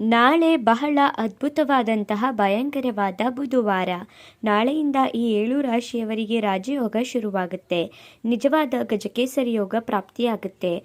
ನಾಳೆ ಬಹಳ ಅದ್ಭುತವಾದಂತಹ ಭಯಂಕರವಾದ ಬುಧವಾರ. ನಾಳೆಯಿಂದ ಈ ಏಳು ರಾಶಿಯವರಿಗೆ ರಾಜಯೋಗ ಶುರುವಾಗುತ್ತೆ. ನಿಜವಾದ ಗಜಕೇಸರಿ ಯೋಗ ಪ್ರಾಪ್ತಿಯಾಗುತ್ತೆ.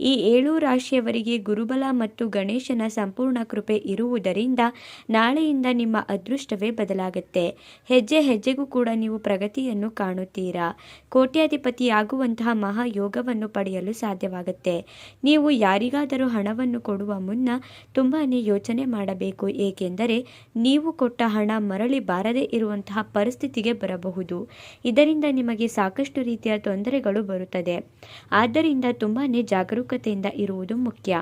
ಈ ಏಳು ರಾಶಿಯವರಿಗೆ ಗುರುಬಲ ಮತ್ತು ಗಣೇಶನ ಸಂಪೂರ್ಣ ಕೃಪೆ ಇರುವುದರಿಂದ ನಾಳೆಯಿಂದ ನಿಮ್ಮ ಅದೃಷ್ಟವೇ ಬದಲಾಗುತ್ತೆ. ಹೆಜ್ಜೆ ಹೆಜ್ಜೆಗೂ ಕೂಡ ನೀವು ಪ್ರಗತಿಯನ್ನು ಕಾಣುತ್ತೀರಾ. ಕೋಟ್ಯಾಧಿಪತಿಯಾಗುವಂತಹ ಮಹಾಯೋಗವನ್ನು ಪಡೆಯಲು ಸಾಧ್ಯವಾಗುತ್ತೆ. ನೀವು ಯಾರಿಗಾದರೂ ಹಣವನ್ನು ಕೊಡುವ ಮುನ್ನ ತುಂಬಾ ಯೋಚನೆ ಮಾಡಬೇಕು. ಏಕೆಂದರೆ ನೀವು ಕೊಟ್ಟ ಹಣ ಮರಳಿ ಬಾರದೇ ಇರುವಂತಹ ಪರಿಸ್ಥಿತಿಗೆ ಬರಬಹುದು. ಇದರಿಂದ ನಿಮಗೆ ಸಾಕಷ್ಟು ರೀತಿಯ ತೊಂದರೆಗಳು ಬರುತ್ತದೆ. ಆದ್ದರಿಂದ ತುಂಬಾ ಜಾಗರೂಕ ಜಾಗರೂಕತೆಯಿಂದ ಇರುವುದು ಮುಖ್ಯ.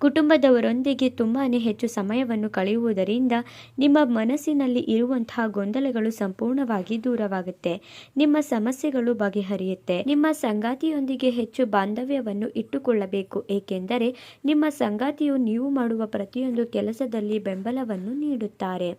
ಕುಟುಂಬದವರೊಂದಿಗೆ ತುಂಬಾ ಹೆಚ್ಚು ಸಮಯವನ್ನು ಕಳೆಯುವುದರಿಂದ ನಿಮ್ಮ ಮನಸ್ಸಿನಲ್ಲಿ ಇರುವಂತಹ ಗೊಂದಲಗಳು ಸಂಪೂರ್ಣವಾಗಿ ದೂರವಾಗುತ್ತೆ. ನಿಮ್ಮ ಸಮಸ್ಯೆಗಳು ಬಗೆಹರಿಯುತ್ತೆ. ನಿಮ್ಮ ಸಂಗಾತಿಯೊಂದಿಗೆ ಹೆಚ್ಚು ಬಾಂಧವ್ಯವನ್ನು ಇಟ್ಟುಕೊಳ್ಳಬೇಕು. ಏಕೆಂದರೆ ನಿಮ್ಮ ಸಂಗಾತಿಯು ನೀವು ಮಾಡುವ ಪ್ರತಿಯೊಂದು ಕೆಲಸದಲ್ಲಿ ಬೆಂಬಲವನ್ನು ನೀಡುತ್ತಾರೆ.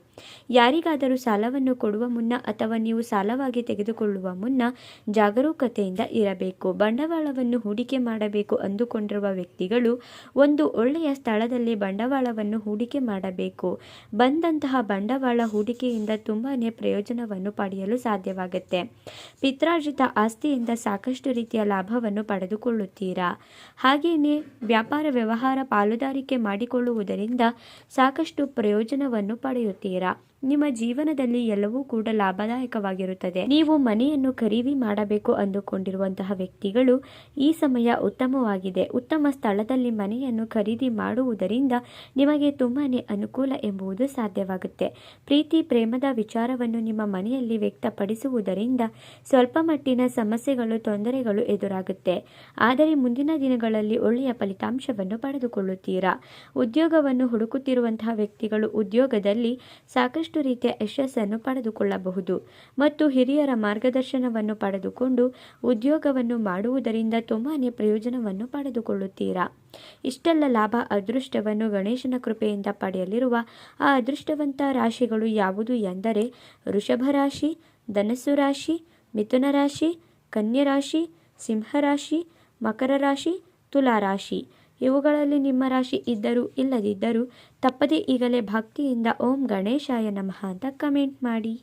ಯಾರಿಗಾದರೂ ಸಾಲವನ್ನು ಕೊಡುವ ಮುನ್ನ ಅಥವಾ ನೀವು ಸಾಲವಾಗಿ ತೆಗೆದುಕೊಳ್ಳುವ ಮುನ್ನ ಜಾಗರೂಕತೆಯಿಂದ ಇರಬೇಕು. ಬಂಡವಾಳವನ್ನು ಹೂಡಿಕೆ ಮಾಡಬೇಕು ಅಂದುಕೊಂಡಿರುವ ವ್ಯಕ್ತಿಗಳು ಒಂದು ಒಳ್ಳೆಯ ಸ್ಥಳದಲ್ಲಿ ಬಂಡವಾಳವನ್ನು ಹೂಡಿಕೆ ಮಾಡಬೇಕು. ಬಂದಂತಹ ಬಂಡವಾಳ ಹೂಡಿಕೆಯಿಂದ ತುಂಬಾ ಪ್ರಯೋಜನವನ್ನು ಪಡೆಯಲು ಸಾಧ್ಯವಾಗುತ್ತೆ. ಪಿತ್ರಾರ್ಜಿತ ಆಸ್ತಿಯಿಂದ ಸಾಕಷ್ಟು ರೀತಿಯ ಲಾಭವನ್ನು ಪಡೆದುಕೊಳ್ಳುತ್ತೀರಾ? ಹಾಗೆಯೇ ವ್ಯಾಪಾರ ವ್ಯವಹಾರ ಪಾಲುದಾರಿಕೆ ಮಾಡಿಕೊಳ್ಳುವುದರಿಂದ ಸಾಕಷ್ಟು ಪ್ರಯೋಜನವನ್ನು ಪಡೆಯುತ್ತೀರಾ? ನಿಮ್ಮ ಜೀವನದಲ್ಲಿ ಎಲ್ಲವೂ ಕೂಡ ಲಾಭದಾಯಕವಾಗಿರುತ್ತದೆ. ನೀವು ಮನೆಯನ್ನು ಖರೀದಿ ಮಾಡಬೇಕು ಅಂದುಕೊಂಡಿರುವಂತಹ ವ್ಯಕ್ತಿಗಳು ಈ ಸಮಯ ಉತ್ತಮವಾಗಿದೆ. ಉತ್ತಮ ಸ್ಥಳದಲ್ಲಿ ಮನೆಯನ್ನು ಖರೀದಿ ಮಾಡುವುದರಿಂದ ನಿಮಗೆ ತುಂಬಾನೇ ಅನುಕೂಲ ಎಂಬುದು ಸಾಧ್ಯವಾಗುತ್ತೆ. ಪ್ರೀತಿ, ಪ್ರೇಮದ ವಿಚಾರವನ್ನು ನಿಮ್ಮ ಮನೆಯಲ್ಲಿ ವ್ಯಕ್ತಪಡಿಸುವುದರಿಂದ ಸ್ವಲ್ಪ ಮಟ್ಟಿನ ಸಮಸ್ಯೆಗಳು, ತೊಂದರೆಗಳು ಎದುರಾಗುತ್ತೆ. ಆದರೆ ಮುಂದಿನ ದಿನಗಳಲ್ಲಿ ಒಳ್ಳೆಯ ಫಲಿತಾಂಶವನ್ನು ಪಡೆದುಕೊಳ್ಳುತ್ತೀರಾ? ಉದ್ಯೋಗವನ್ನು ಹುಡುಕುತ್ತಿರುವಂತಹ ವ್ಯಕ್ತಿಗಳು ಉದ್ಯೋಗದಲ್ಲಿ ಸಾಕಷ್ಟು ಸಾಕಷ್ಟು ರೀತಿಯ ಯಶಸ್ಸನ್ನು ಪಡೆದುಕೊಳ್ಳಬಹುದು. ಮತ್ತು ಹಿರಿಯರ ಮಾರ್ಗದರ್ಶನವನ್ನು ಪಡೆದುಕೊಂಡು ಉದ್ಯೋಗವನ್ನು ಮಾಡುವುದರಿಂದ ತುಂಬಾ ಪ್ರಯೋಜನವನ್ನು ಪಡೆದುಕೊಳ್ಳುತ್ತೀರಾ? ಇಷ್ಟೆಲ್ಲ ಲಾಭ ಅದೃಷ್ಟವನ್ನು ಗಣೇಶನ ಕೃಪೆಯಿಂದ ಪಡೆಯಲಿರುವ ಆ ಅದೃಷ್ಟವಂತ ರಾಶಿಗಳು ಯಾವುದು ಎಂದರೆ ವೃಷಭ ರಾಶಿ, ಧನಸ್ಸು ರಾಶಿ, ಮಿಥುನ ರಾಶಿ, ಕನ್ಯಾ ರಾಶಿ ಸಿಂಹರಾಶಿ ಮಕರ ರಾಶಿ ತುಲಾರಾಶಿ ಇವುಗಳಲ್ಲಿ ನಿಮ್ಮ ರಾಶಿ ಇದ್ದರೂ ಇಲ್ಲದಿದ್ದರೂ ತಪ್ಪದೇ ಈಗಲೇ ಭಕ್ತಿಯಿಂದ ಓಂ ಗಣೇಶಾಯ ನಮಃ ಅಂತ ಕಮೆಂಟ್ ಮಾಡಿ.